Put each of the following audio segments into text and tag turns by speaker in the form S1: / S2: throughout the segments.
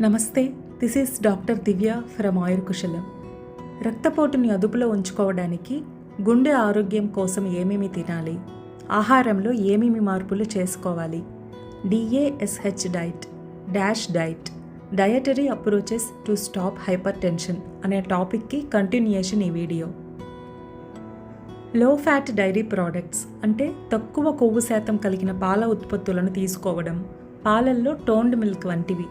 S1: నమస్తే this is doctor Divya from Ayur Kushalam రక్తపోటుని అదుపులో ఉంచుకోవడానికి గుండె ఆరోగ్యం కోసం ఏమేమి తినాలి? ఆహారంలో ఏమేమి మార్పులు చేసుకోవాలి? DASH diet DASH diet dietary approaches to stop hypertension అనే టాపిక్కి కంటిన్యూయేషన్ ఈ video. Low fat dairy products అంటే తక్కువ కొవ్వు శాతం కలిగిన పాల ఉత్పత్తులను తీసుకోవడం పాలల్లో టోన్డ్ మిల్క్ వంటివి.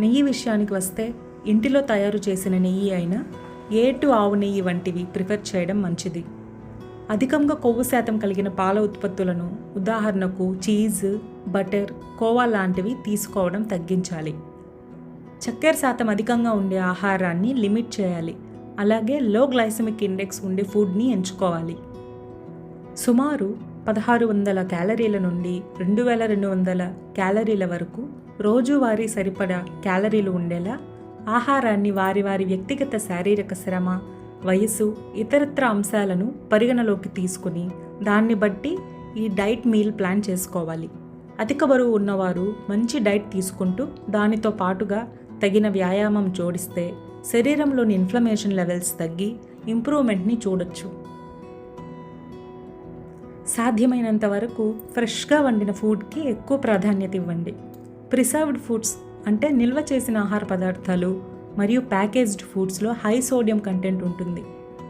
S1: నెయ్యి విషయానికి వస్తే ఇంటిలో తయారు చేసిన నెయ్యి అయినా ఏటు ఆవు నెయ్యి వంటివి ప్రిఫర్ చేయడం మంచిది. అధికంగా కొవ్వు శాతం కలిగిన పాల ఉత్పత్తులను ఉదాహరణకు చీజ్ బటర్ కోవా లాంటివి తీసుకోవడం తగ్గించాలి. చక్కెర శాతం అధికంగా ఉండే ఆహారాన్ని లిమిట్ చేయాలి. అలాగే లో గ్లైసమిక్ ఇండెక్స్ ఉండే ఫుడ్ని ఎంచుకోవాలి. సుమారు పదహారు వందల క్యాలరీల నుండి రెండు వేల రెండు వందల క్యాలరీల వరకు రోజువారీ సరిపడా క్యాలరీలు ఉండేలా ఆహారాన్ని వారి వారి వ్యక్తిగత శారీరక శ్రమ వయసు ఇతరత్ర అంశాలను పరిగణలోకి తీసుకుని దాన్ని బట్టి ఈ డైట్ మీల్ ప్లాన్ చేసుకోవాలి. అధిక బరువు ఉన్నవారు మంచి డైట్ తీసుకుంటూ దానితో పాటుగా తగిన వ్యాయామం జోడిస్తే శరీరంలోని ఇన్ఫ్లమేషన్ లెవెల్స్ తగ్గి ఇంప్రూవ్మెంట్ని చూడొచ్చు. సాధ్యమైనంత వరకు ఫ్రెష్గా వండిన ఫుడ్కి ఎక్కువ ప్రాధాన్యత ఇవ్వండి. ప్రిసర్వ్డ్ ఫుడ్స్ అంటే నిల్వ చేసిన ఆహార పదార్థాలు మరియు ప్యాకేజ్డ్ ఫుడ్స్లో హై సోడియం కంటెంట్ ఉంటుంది.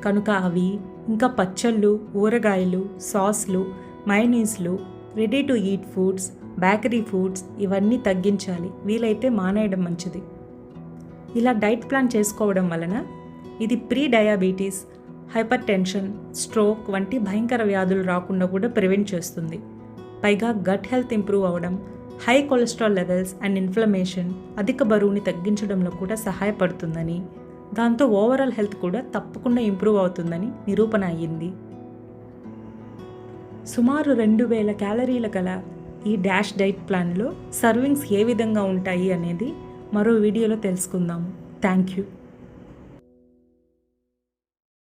S1: కనుక అవి ఇంకా పచ్చళ్ళు ఊరగాయలు సాస్లు మైనీస్లు ready to eat foods bakery foods ఇవన్నీ తగ్గించాలి. వీలైతే మానేయడం మంచిది. ఇలా డైట్ ప్లాన్ చేసుకోవడం వలన ఇది prediabetes hypertension stroke వంటి భయంకర వ్యాధులు రాకుండా కూడా ప్రివెంట్ చేస్తుంది. పైగా గట్ హెల్త్ ఇంప్రూవ్ అవ్వడం high cholesterol levels and inflammation అధిక బరువుని తగ్గించడంలో కూడా సహాయపడుతుందని దాంతో ఓవరాల్ హెల్త్ కూడా తప్పకుండా ఇంప్రూవ్ అవుతుందని నిరూపణ అయ్యింది. సుమారు రెండు వేల క్యాలరీల గల ఈ డాష్ డైట్ ప్లాన్లో సర్వింగ్స్ ఏ విధంగా ఉంటాయి అనేది మరో వీడియోలో తెలుసుకుందాము థ్యాంక్ యూ